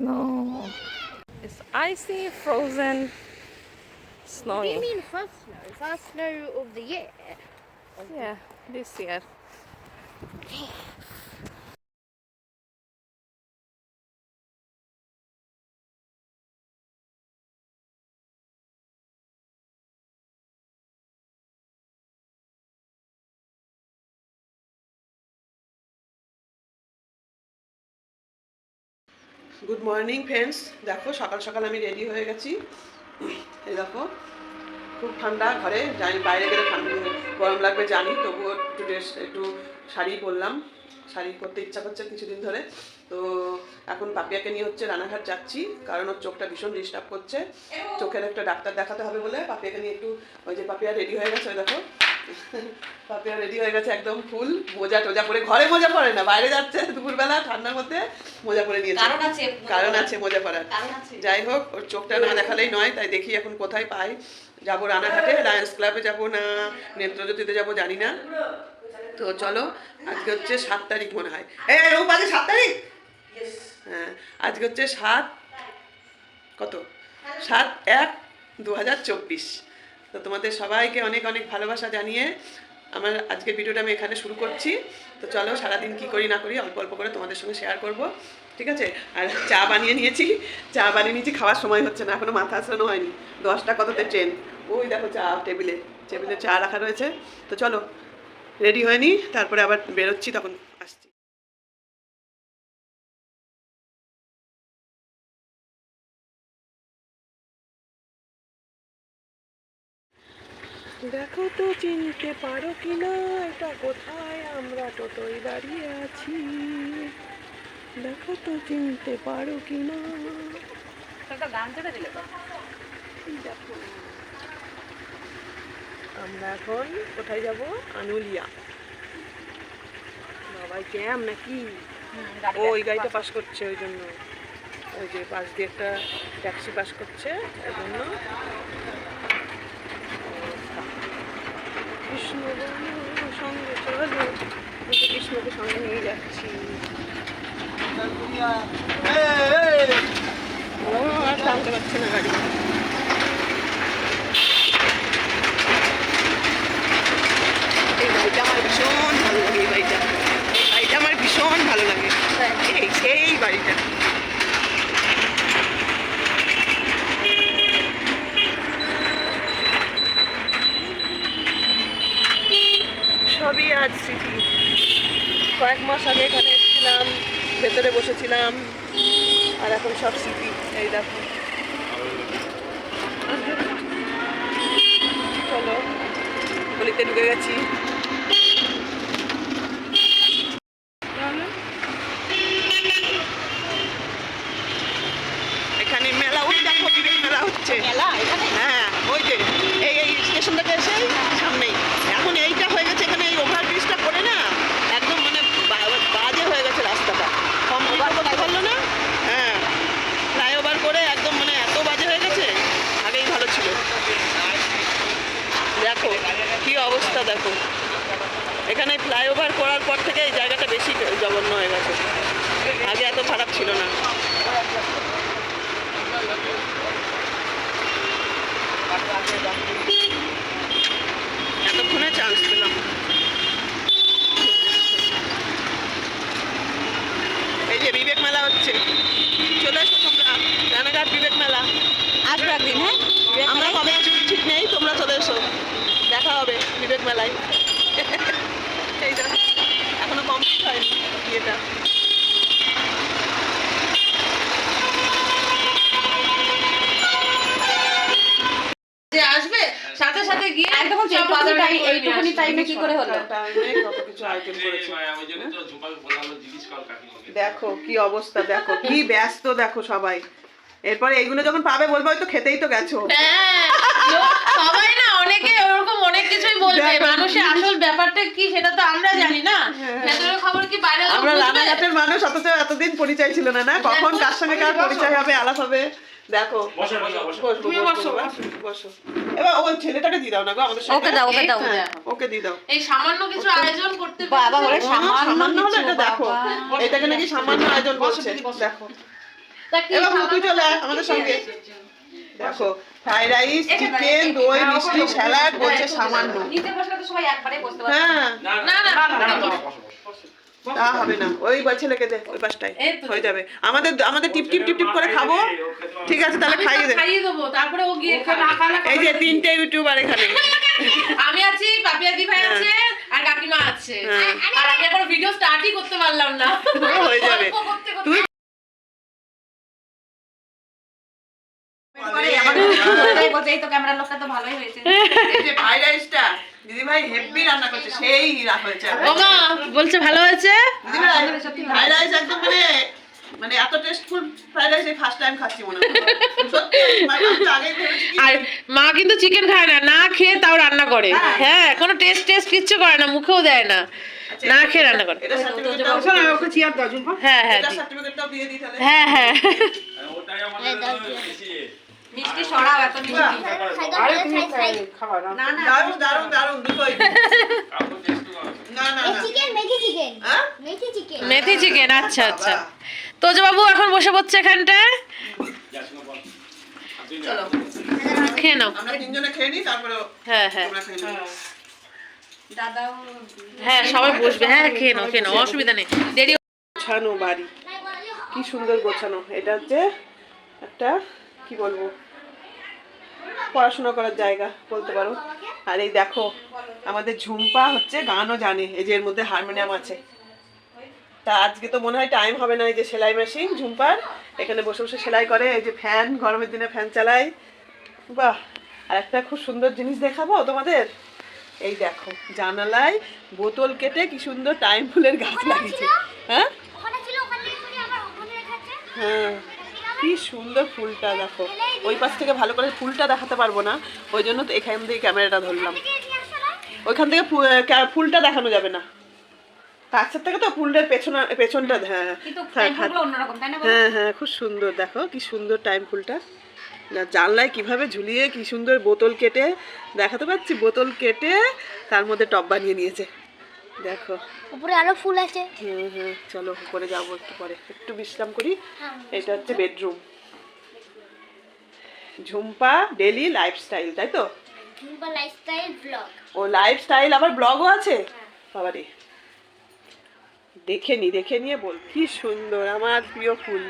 snow. It's icy, frozen, What do you mean first snow? First snow of the year? Yeah, this year. Oh. Good morning friends দেখো, সকাল সকাল আমি ready হয়ে গেছি। এই দেখো, খুব ঠান্ডা ঘরে, জানি বাইরে গেলে ঠান্ডা, গরম লাগবে, জানি, তবুও একটু ড্রেস একটু শাড়ি পরলাম। শাড়ি পরতে ইচ্ছা করছে কিছুদিন ধরে। তো এখন পাপিয়াকে নিয়ে হচ্ছে রানাঘাট যাচ্ছি, কারণ ওর চোখটা ভীষণ ডিস্টার্ব করছে। চোখের একটা ডাক্তার দেখাতে হবে বলে পাপিয়াকে নিয়ে একটু, ওই যে পাপিয়া রেডি হয়ে গেছে দেখো। পাপিয়া রেডি হয়ে গেছে একদম ফুল মোজা টোজা পরে ঘরে মোজা পরে না বাইরে যাচ্ছে দুপুরবেলা ঠান্ডার মধ্যে মোজা পরে নিয়েছে। কারণ আছে কারণ আছে মোজা পরার। যাই হোক ওর চোখটা না দেখালেই নয় তাই দেখি এখন কোথায় পাই। যাব রানাঘাটে লায়ন্স ক্লাবে যাব না নেত্রজ্যোতিতে যাব জানি না। তো চলো আজকে হচ্ছে সাত তারিখ মনে হয়। এই রূপ আজকে সাত তারিখ? হ্যাঁ আজকে হচ্ছে সাত কত? সাত এক দু হাজার চব্বিশ। তো তোমাদের সবাইকে অনেক অনেক ভালোবাসা জানিয়ে আমার আজকের ভিডিওটা আমি এখানে শুরু করছি। তো চলো সারাদিন কি করি না করি অল্প অল্প করে তোমাদের সঙ্গে শেয়ার করব, ঠিক আছে? আর চা বানিয়ে নিয়েছি। চা বানিয়ে নিয়েছি, খাওয়ার সময় হচ্ছে না, এখনও মাথা আসানো হয়নি। দশটা কততে ট্রেন ওই দেখো চা টেবিলে টেবিলে চা রাখা রয়েছে। তো চলো রেডি হয়নি তারপরে আবার বেরোচ্ছি তখন। দেখো তো চিনতে পারো কি না এটা কোথায়? আমরা টোটোয় দাঁড়িয়ে আছি। দেখো তো চিনতে পারো কি না দেখো। আমরা এখন কোথায় যাব? আনুলিয়া। বাবাই ক্যাম নাকি? ও ওই গাড়িটা পাস করছে ওই জন্য। ওই যে পাশ দিয়ে একটা ট্যাক্সি পাস করছে ওই জন্য। কৃষ্ণ সঙ্গে চলো। কৃষ্ণকে সঙ্গে নিয়ে যাচ্ছি। আর টানতে পারছে না গাড়ি। এই বাড়িটা আমার ভীষণ ভালো লাগে এই বাড়িটা এই বাড়িটা আমার ভীষণ ভালো লাগে। এই সেই বাড়িটা সবই আজ স্মৃতি। কয়েক মাস আগে এখানে এসেছিলাম, ভেতরে বসেছিলাম, আর এখন সব স্মৃতি, এই দেখো। চলো, গলিতে ঢুকে গেছি এখানে মেলা ওই দেখো বিবেক মেলা হচ্ছে মেলা এখানে হ্যাঁ ওই যে এই এই স্টেশন থেকে এসে সামনেই এখন এইটা হয়ে গেছে এখানে এই ওভার ব্রিজটা করে না একদম মানে বা- বাজে হয়ে গেছে রাস্তাটা কমপ্লিট করতে পারল না হ্যাঁ ফ্লাইওভার করে একদম মানে এত বাজে হয়ে গেছে আগেই ভালো ছিল দেখো কি অবস্থা দেখো এখানে ফ্লাইওভার করার পর থেকে এই জায়গাটা বেশি জঘন্য হয়ে গেছে। আগে এত খারাপ ছিল না। এতক্ষণে চান্স পেলাম। এই যে বিবেক মেলা হচ্ছে। চলে এসো তোমরা। রানাঘাট বিবেক মেলা। আসবে একদিন হ্যাঁ? আমরা কবে ঠিক নেই তোমরা চলে এসো। দেখা হবে বিবেক মেলায় এই দেখো, এখনও কমপ্লিট হয়নি যে আসবে সাথে সাথে গিয়ে একদম সব এইটুকুনি বাজার টাইম করে নিয়ে এইটুকুনি টাইমে কি করে হলো? কত কিছু আইটেম করেছে। ওই জন্য তো ঝুমাকে বললাম জিজ্ঞেস কর কাকিমাকে দেখো কি অবস্থা দেখো কি ব্যস্ত দেখো সবাই। এরপরে এইগুলো যখন পাবে বলবে হয়তো খেতেই তো গেছো। হ্যাঁ, সবাই না অনেকে ওরকম অনেক কিছুই বলবে। মানুষের আসল ব্যাপারটা কি সেটা তো আমরা জানি না। ভেতরের খবর কি বাইরে আমরা রানাঘাটের মানুষ অথচ এতদিন পরিচয় ছিল না না? কখন কার সঙ্গে কার পরিচয় হবে আলাপ হবে? দেখো। এবার ওই ছেলেটাকে দিয়ে দাও না গো আমাদের ওকে দাও ওকে দাও। হ্যাঁ। ওকে দিয়ে দাও। এই সামান্য কিছু আয়োজন করতে বাবা। সামান্য সামান্য হলো এটা দেখো। এটাকে নাকি সামান্য আয়োজন করছে। দেখো। এবার তুই চলে আমাদের সঙ্গে। দেখো। ফ্রাইড রাইস চিকেন দই মিষ্টি স্যালাড বলছে সামান্য হ্যাঁ না না না না না বসো, বসো, বসো। তা হবে না ওই ছেলেকে দে ওই পাশটায় হয়ে যাবে আমাদের আমাদের টিপ টিপ টিপ টিপ করে খাব ঠিক আছে তাহলে খাইয়ে দে খাইয়ে দেবো তারপরে ও গিয়ে এই যে তিনটে ইউটিউবার এখানে আমি আছি পাপিয়াদি ভাই আছে আর কাকিমা আছে হ্যাঁ। আর আমি এখন ভিডিও স্টার্টই করতে পারলাম না হয়ে যাবে তুই বলছে ভালো হয়েছে? মানে মানে এত tasteful fried rice first time খাচ্ছি মনে হয় আর মা কিন্তু চিকেন খায় না না খেয়ে তাও রান্না করে। হ্যাঁ। হ্যাঁ কোনো টেস্ট টেস্ট কিচ্ছু করে না মুখেও দেয় না। না খেয়ে রান্না করে। হ্যাঁ হ্যাঁ দিই। তাহলে। হ্যাঁ হ্যাঁ। মিষ্টি সরাও এত মিষ্টি। না? না দারুণ দারুণ দারুণ দুটোই। কাউকে টেস্ট করা না না না। চিকেন মেথি চিকেন হ্যাঁ? মেথি চিকেন মেথি চিকেন আচ্ছা আচ্ছা। তোজো বাবু এখন বসে পড়ছে এখানটায় যাচ্ছিল চলো। খেয়ে নাও। আমরা তিনজনে খেয়ে নিই তারপরে হ্যাঁ হ্যাঁ। দাদাও হ্যাঁ সবাই বসবে। হ্যাঁ খেয়ে নাও খেয়ে নাও অসুবিধা নেই। দেরি গোছানো বাড়ি। কি সুন্দর গোছানো। এটা হচ্ছে একটা কি বলব? পড়াশোনা করার জায়গা বলতে পারো। আর এই দেখো আমাদের ঝুম্পা হচ্ছে গানও জানে এই যে এর মধ্যে হারমোনিয়াম আছে। তা আজকে তো মনে হয় টাইম হবে না এই যে সেলাই মেশিন ঝুম্পার এখানে বসে বসে সেলাই করে এই যে ফ্যান গরমের দিনে ফ্যান চালায় বাহ আর একটা খুব সুন্দর জিনিস দেখাবো তোমাদের? এই দেখো জানালায় বোতল কেটে কি সুন্দর টাইম ফুলের গাছ লাগিয়েছে। হ্যাঁ? হ্যাঁ। কি সুন্দর ফুলটা দেখো। ওই পাশ থেকে ভালো করে ফুলটা দেখাতে পারব না ওই জন্য তো এখান থেকে ক্যামেরাটা ধরলাম। ওইখান থেকে ফুলটা দেখানো যাবে না। কাছের থেকে তো ফুলটার পেছনে পেছনটা হ্যাঁ হ্যাঁ, হ্যাঁ? হ্যাঁ খুব সুন্দর দেখো কি সুন্দর টাইম ফুলটা। না জানলায় কীভাবে ঝুলিয়ে কি সুন্দর বোতল কেটে দেখাতে পাচ্ছি বোতল কেটে তার মধ্যে টব বানিয়ে নিয়েছে। দেখো। উপরে আরও ফুল আছে। হুম হুম চলো উপরে যাব একটু পরে। একটু বিশ্রাম করি। এটা হচ্ছে বেডরুম ঝুম্পা ডেলি লাইফস্টাইল তাই তো? কিংবা লাইফস্টাইল ব্লগ ও লাইফস্টাইল আবার ব্লগও আছে? বাবারে। দেখে নি দেখে নিয়ে বল কি সুন্দর আমার প্রিয় ফুল।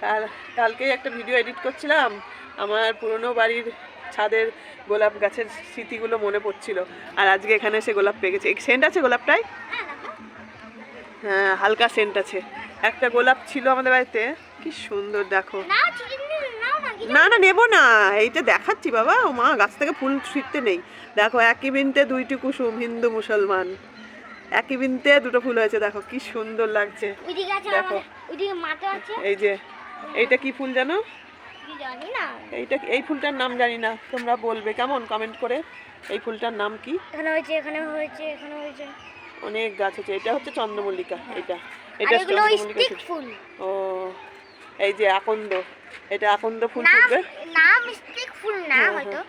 কাল কালকে একটা ভিডিও এডিট করছিলাম। আমার পুরনো বাড়ির ছাদের গোলাপ গাছের স্মৃতিগুলো মনে পড়ছিল। আর আজকে এখানে এসে গোলাপ পেয়ে গেছে। সেন্ট আছে গোলাপটাই হ্যাঁ হালকা সেন্ট আছে। একটা গোলাপ ছিল আমাদের বাড়িতে। কি সুন্দর দেখো। না না নেব না। এইটা দেখাচ্ছি বাবা। ও মা গাছ থেকে ফুল ছিঁড়তে নেই। দেখো একই বিনতে দুইটি কুসুম হিন্দু মুসলমান। একই বিনতে দুটো ফুল হয়েছে দেখো কি সুন্দর লাগছে। দেখো। এই যে এইটা কি ফুল জানো? জানি না এইটা এই ফুলটার নাম জানি না তোমরা বলবে। কেমন? কমেন্ট করে। এই ফুলটার নাম কি? এখানে হয়েছে এখানে হয়েছে এখানে হয়েছে অনেক গাছ আছে। এটা হচ্ছে চন্দ্রমল্লিকা এটা। এটা এগুলো চন্দ্রমল্লিকা ফুল। ও এই যে আকন্দ। এটা আকন্দ ফুল ফুটবে? নাম স্টিক ফুল না হ্যাঁ, হয়তো।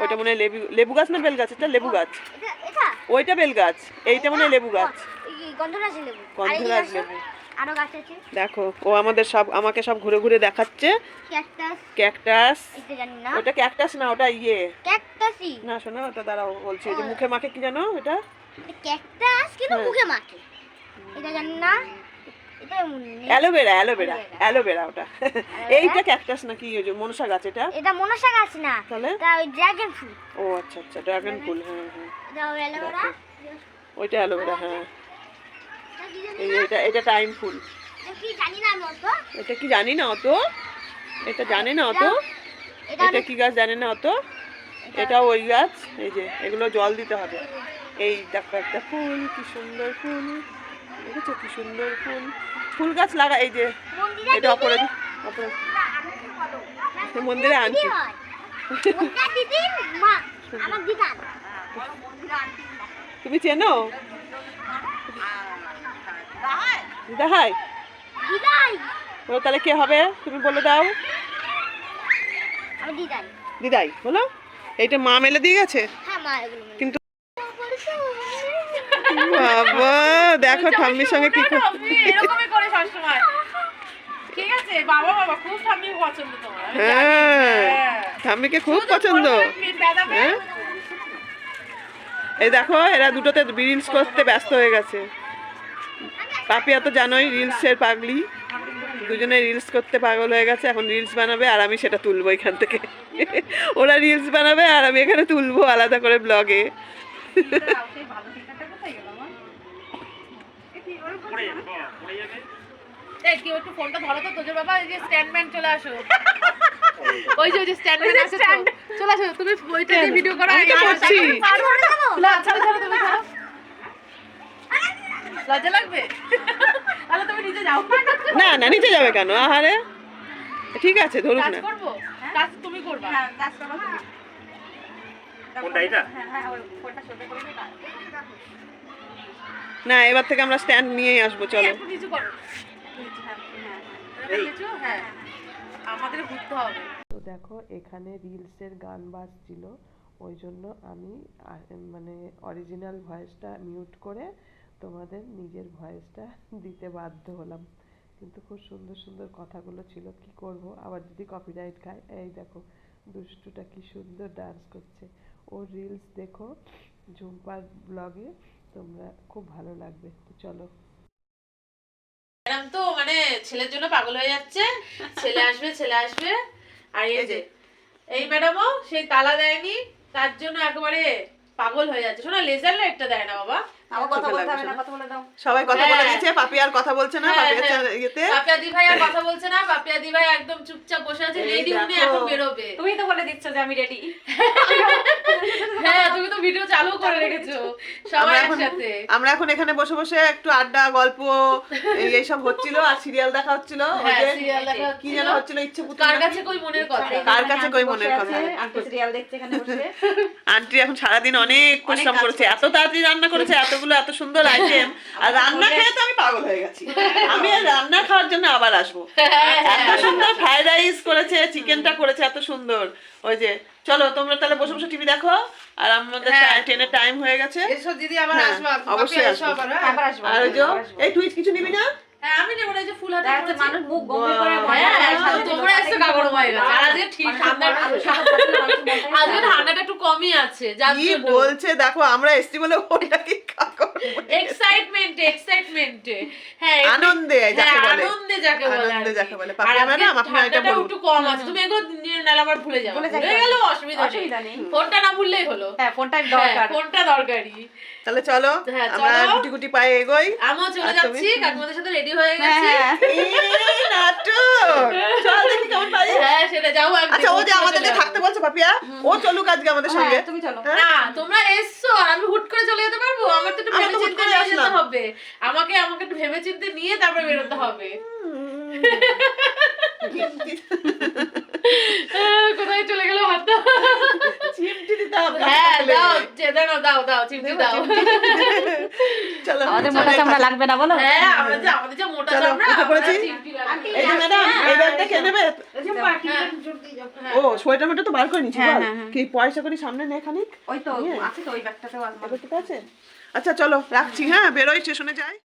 ওইটা মনে হয় লেবু লেবু গাছ না বেল গাছ এটা লেবু গাছ। এটা এটা? ওইটা বেল গাছ এইটা মানে লেবু গাছ। গন্ধরাজ লেবু। গন্ধরাজ লেবু। আরও গাছ আছে? দেখো ও আমাদের সব আমাকে সব ঘুরে ঘুরে দেখাচ্ছে। ক্যাকটাস। ক্যাকটাস। জানি না। ওটা ক্যাকটাস না ওটা ইয়ে। ক্যাকটাসই। না শোনো ওটা দাঁড়াও বলছি যে মুখে মাখে কি জানো এটা ক্যাকটাস কিন্তু হ্যাঁ। মুখে মাখে। এটা জানি না। Aloe vera aloe vera aloe vera. ওটা। এইটা ক্যাকটাস নাকি ওই যে মনসা গাছ এটা? এটা মনসা গাছ না। তাহলে? ওই ড্রাগন ফ্রুট ও আচ্ছা আচ্ছা ড্রাগন ফুল হ্যাঁ হ্যাঁ। ওইটা অ্যালোভেরা হ্যাঁ। এই এটা এটা টাইম ফুল। এটা কি জানি না অত? এটা জানি না অত? এটা কি গাছ জানে না অত? এটা ওই গাছ। এই যে এগুলো জল দিতে হবে। এই দেখো একটা ফুল কি সুন্দর ফুল। দেখেছ কি সুন্দর ফুল? ফুল গাছ লাগা এই যে এটা অপরাধ। অপরাধ মন্দিরে আনছি। তুমি চেনো? দিদা হাই দিদাই ও তাহলে কে হবে? তুমি বলে দাও। দিদাই দিদাই বলো। এইটা মা মেলে দিয়ে গেছে? হ্যাঁ মা এগুলো কিন্তু বাবা। দেখো ঠাম্মির সঙ্গে কি করে- সবসময়। ঠিক আছে বাবা বাবা খুব ঠাম্মি পছন্দ তোমার। হ্যাঁ হ্যাঁ। ঠাম্মিকে খুব পছন্দ। এই দেখো এরা দুটোতে রিলস করতে ব্যস্ত হয়ে গেছে। পাপিয়া তো জানোই রিলসের পাগলি। দুজনে রিলস করতে পাগল হয়ে গেছে এখন রিলস বানাবে আর আমি সেটা তুলবো এখান থেকে। ওরা রিলস বানাবে আর আমি এখানে তুলবো আলাদা করে ব্লগে। তুমি ভিডিও করো আমি তো করছি। না ছাড়ো ছাড়ো তুমি ছাড়ো লজ্জা লাগবে? তাহলে তুমি নিজে যাও। না না নিচে যাবে কেন? আহারে। ঠিক আছে ধরুক কাজ না। করব? কাজ তুমি করবা। কোনটা এটা না এবার থেকে আমরা স্ট্যান্ড নিয়েই আসব চলো। একটু করো। হ্যাঁ আমাদের ঘুরতে হবে। তো দেখো এখানে রিলসের গান বাজছিল। ওই জন্য আমি মানে অরিজিনাল ভয়েসটা মিউট করে তোমাদের নিজের ভয়েসটা দিতে বাধ্য হলাম। কিন্তু খুব সুন্দর সুন্দর কথাগুলো ছিল কি করব? আবার যদি কপিরাইট খায় এই দেখো দুষ্টুটা কি সুন্দর ডান্স করছে। ওর রিলস দেখো ঝুম্পার ব্লগে তোমরা খুব ভালো লাগবে। তো চলো। ম্যাডাম তো মানে ছেলের জন্য পাগল হয়ে যাচ্ছে। ছেলে আসবে ছেলে আসবে। আর এই যে এই ম্যাডামও সেই তালা দেয়নি তার জন্য একেবারে পাগল হয়ে যাচ্ছে। শোনা লেজার লাইটটা দেয় না বাবা। আমার কথা চোখে বলতে লাগবে হবে না না। কথা বলে দাও। সবাই কথা বলে। দিয়েছে পাপি আর কথা বলছে না পাপি। হচ্ছে ইয়েতে। পাপিয়া দি ভাই আর কথা বলছে না পাপিয়া দি ভাই একদম চুপচাপ বসে আছে রেডি উনি এখন বেরোবে। তুমি তো বলে দিচ্ছ যে আমি রেডি। হ্যাঁ তুমি তো ভিডিও চালু করে রেখেছো সবাই আমরা এখন একসাথে। আমরা এখন এখানে বসে বসে একটু আড্ডা গল্প এই এইসব হচ্ছিল আর সিরিয়াল দেখা হচ্ছিল। ওই হ্যাঁ সিরিয়াল দেখা কি যেন হচ্ছিল ইচ্ছে কার কাছে কই মনের কথা? কার কাছে কই মনের কথা? আন্টি সিরিয়াল দেখছে এখানে বসে। আন্টি এখন সারাদিন অনেক পরিশ্রম করেছে এত তাড়াতাড়ি রান্না করেছে এতগুলো এত সুন্দর আইটেম আর রান্না খেয়ে তো আমি পাগল হয়ে গেছি আমি আর রান্না খাওয়ার জন্য আবার আসব এত সুন্দর ফ্রাইড রাইস করেছে চিকেনটা করেছে এত সুন্দর ওই যে চলো তোমরা তাহলে বসে বসে টিভি দেখো আর আমাদের হ্যাঁ। ট্রেনের টাইম হয়ে গেছে এসো দিদি আবার আসব আসবা অবশ্যই আসব। আবার, হ্যাঁ? আসব আর ওই যে এই টুইট কিছু নিবি না হ্যাঁ আমি নেব না যে ফুল হাতে দেখা মানুষ মুখ গম্ভীর করে বাহ। ভয় হ্যাঁ, তোমরা এসে কাগড় হয়ে গেছে। আর আজকে ঠিক ঠান্ডা- হয়। আজকে ঠান্ডাটা একটু কমই আছে কি বলছে? দেখো আমরা এসছি বলে ওটা কি এক্সাইটমেন্টে এক্সাইটমেন্টে আনন্দে যাকে বলে। আনন্দে যাকে বলে আনন্দে যাকে বলে। আর ম্যাডাম, আপনার এটা বলুন। একটু কম আছে। তুমি এগুলো নিয়ে নালে আবার ভুলে অসুবিধা অসুবিধা নেই। ফোনটা না ভুললেই হলো। হ্যাঁ ফোনটা দরকার। ফোনটা দরকারি তাহলে চলো হ্যাঁ, আমরা গুটি গুটি পায়ে এগোই। আমিও চলে যাচ্ছি। কাকিমাদের সাথে রেডি হয়ে হ্যাঁ গেছি। হ্যাঁ। নাটক। চল দেখি কেমন পারি। হ্যাঁ সেটা যাও আচ্ছা ও যে আমাদেরকে থাকতে বলছে পাপিয়া ও চলুক আজকে আমাদের সঙ্গে। হ্যাঁ, তুমি চলো? না তোমরা এসছো আর আমি হুট করে চলে যেতে পারব? আমার তো একটু ভেবে চিন্তে যেতে হবে। আমাকে আমাকে একটু ভেবে চিন্তে নিয়ে তারপরে বেরোতে হবে। কোথায় চলে গেল হাতটা চিমটি দিতাম হ্যাঁ দাও যে দাও দাও দাও চিমটি দাও চলো আমাদের মোটা চামড়া লাগবে না বলো? হ্যাঁ আমরা যে আমাদের যে মোটা চামড়া আমরা চিমটি লাগবে। এই যে ম্যাডাম এই ব্যাগটা কে নেবে হ্যাঁ। ও সোয়েটার মোটা তো বার করে নিচ্ছি হ্যাঁ, বল। হ্যাঁ, হ্যাঁ। কি পয়সা করে সামনে নে খানিক? ওই তো আছে তো ওই ব্যাগটাতেও আছে আছে? আচ্ছা চলো রাখছি হ্যাঁ বেরোই স্টেশনে যাই।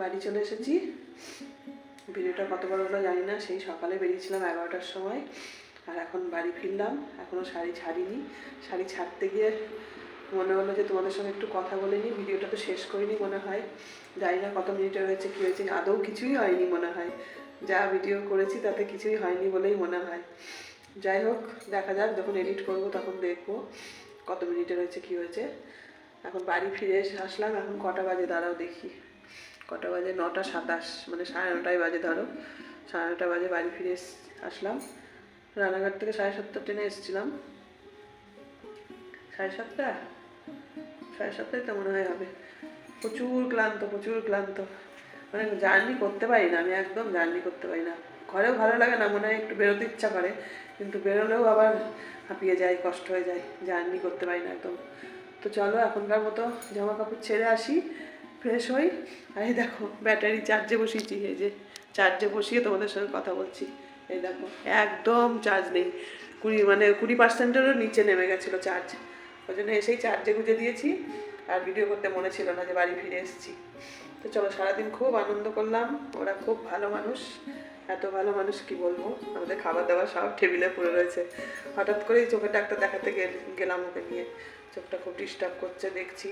বাড়ি চলে এসেছি। ভিডিওটা কত বড় হলো জানি না, সেই সকালে বেরিয়েছিলাম এগারোটার সময় আর এখন বাড়ি ফিরলাম। এখনও শাড়ি ছাড়িনি। শাড়ি ছাড়তে গিয়ে মনে হলো যে তোমাদের সঙ্গে একটু কথা বলে নিই। ভিডিওটা তো শেষ করিনি মনে হয়। জানি না কত মিনিটের হয়েছে, কী হয়েছে, আদৌ কিছুই হয়নি মনে হয়। যা ভিডিও করেছি তাতে কিছুই হয়নি বলেই মনে হয়। যাই হোক, দেখা যাক, যখন এডিট করব তখন দেখব কত মিনিটে হয়েছে, কী হয়েছে। এখন বাড়ি ফিরে এসে আসলাম, এখন কটা বাজে, দাঁড়াও দেখি। কটা বাজে? নটা সাতাশ মানে সাড়ে নটায় বাজে ধরো। সাড়ে নটা বাজে বাড়ি ফিরে আসলাম। রানাঘাট থেকে সাড়ে সাতটা ট্রেনে এসেছিলাম। সাড়ে সাতটা? সাড়ে সাতটাই তো মনে হয় হবে। প্রচুর ক্লান্ত প্রচুর ক্লান্ত। মানে জার্নি করতে পারি না, আমি একদম জার্নি করতে পারি না। ঘরেও ভালো লাগে না, মনে হয় একটু বেরোতে ইচ্ছা করে। কিন্তু বেরোলেও আবার হাঁপিয়ে যায় কষ্ট হয়ে যায়। জার্নি করতে পারি না একদম। তো চলো, এখনকার মতো জামা কাপড় ছেড়ে আসি। ফ্রেশ হই? আর এই দেখো ব্যাটারি চার্জে বসিয়েছি, এই যে চার্জে বসিয়ে তোমাদের সঙ্গে কথা বলছি। এই দেখো, একদম চার্জ নেই। কুড়ি মানে কুড়ি পার্সেন্টেরও নিচে নেমে গেছিল চার্জ ওই জন্য এসেই চার্জে গুঁজে দিয়েছি। আর ভিডিও করতে মনে ছিল না যে বাড়ি ফিরে এসেছি। তো চলো, সারাদিন খুব আনন্দ করলাম। ওরা খুব ভালো মানুষ। এত ভালো মানুষ কি বলব? আমাদের খাবার দাবার সব টেবিলে পড়ে রয়েছে। হঠাৎ করেই চোখের ডাক্তার দেখাতে গেল, গেলাম ওকে নিয়ে। চোখটা খুব ডিস্টার্ব করছে, দেখছি।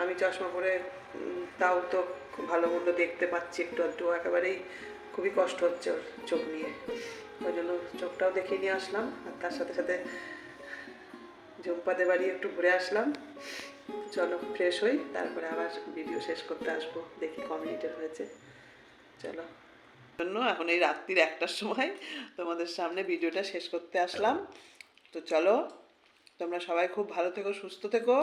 আমি চশমা পরে তাও তো ভালো মন্দ দেখতে পাচ্ছি একটু একটু একেবারেই খুবই কষ্ট হচ্ছে ওর চোখ নিয়ে। ওই জন্য চোখটাও দেখিয়ে নিয়ে আসলাম, আর তার সাথে সাথে জম্পাদের বাড়ি একটু ঘুরে আসলাম। চলো ফ্রেশ হই, তারপরে আবার ভিডিও শেষ করতে আসব, দেখি ক হয়েছে। চলো। জন্য এখন এই রাত্রির একটার সময় তোমাদের সামনে ভিডিওটা শেষ করতে আসলাম। তো চলো, তোমরা সবাই খুব ভালো থেকো, সুস্থ থেকো।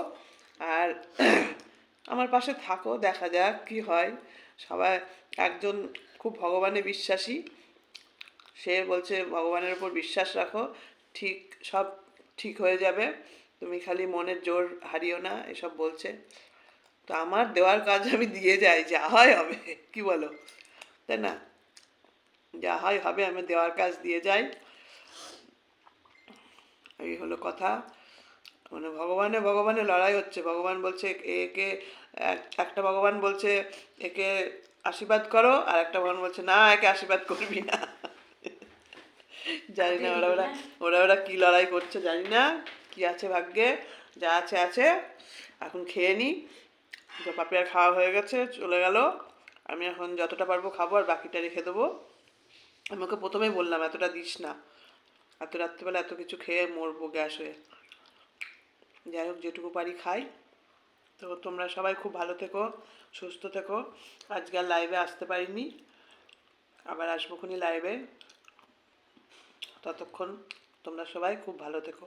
আর আমার পাশে থাকো, দেখা যাক কি হয়। সবাই একজন খুব ভগবানে বিশ্বাসী। সে বলছে, ভগবানের উপর বিশ্বাস রাখো, ঠিক, সব ঠিক হয়ে যাবে। তুমি খালি মনের জোর হারিও না, এসব বলছে। তো আমার দেওয়ার কাজ আমি দিয়ে যাই, যা হয় হবে, কি বলো? তাই না? যা হয় হবে, আমি দেওয়ার কাজ দিয়ে যাই। এই হলো কথা। মানে ভগবানে ভগবানে লড়াই হচ্ছে। ভগবান বলছে একে এক- একটা ভগবান বলছে, একে আশীর্বাদ করো, আর একটা ভগবান বলছে, না, একে আশীর্বাদ করবি না। জানি না ওরা ওরা ওরা ওরা কী লড়াই করছে, জানি না। কি আছে ভাগ্যে? যা আছে আছে। এখন খেয়ে নিই তো পাপিয়ার খাওয়া হয়ে গেছে, চলে গেল। আমি এখন যতটা পারব খাব, আর বাকিটা রেখে দেবো। আমি ওকে প্রথমেই বললাম, এতটা দিস না। এত রাত্রিবেলা এত কিছু খেয়ে মরবো গ্যাস হয়ে। যাই হোক যেটুকু পারি খাই। তো তোমরা সবাই খুব ভালো থেকো, সুস্থ থেকো। আজকে লাইভে আসতে পারিনি। আবার আসব খুনি লাইভে ততক্ষণ তোমরা সবাই খুব ভালো থেকো,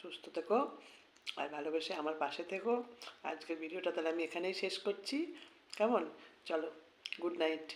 সুস্থ থেকো, আর ভালোবেসে আমার পাশে থেকো। আজকের ভিডিওটা তাহলে আমি এখানেই শেষ করছি। কেমন? চলো গুড নাইট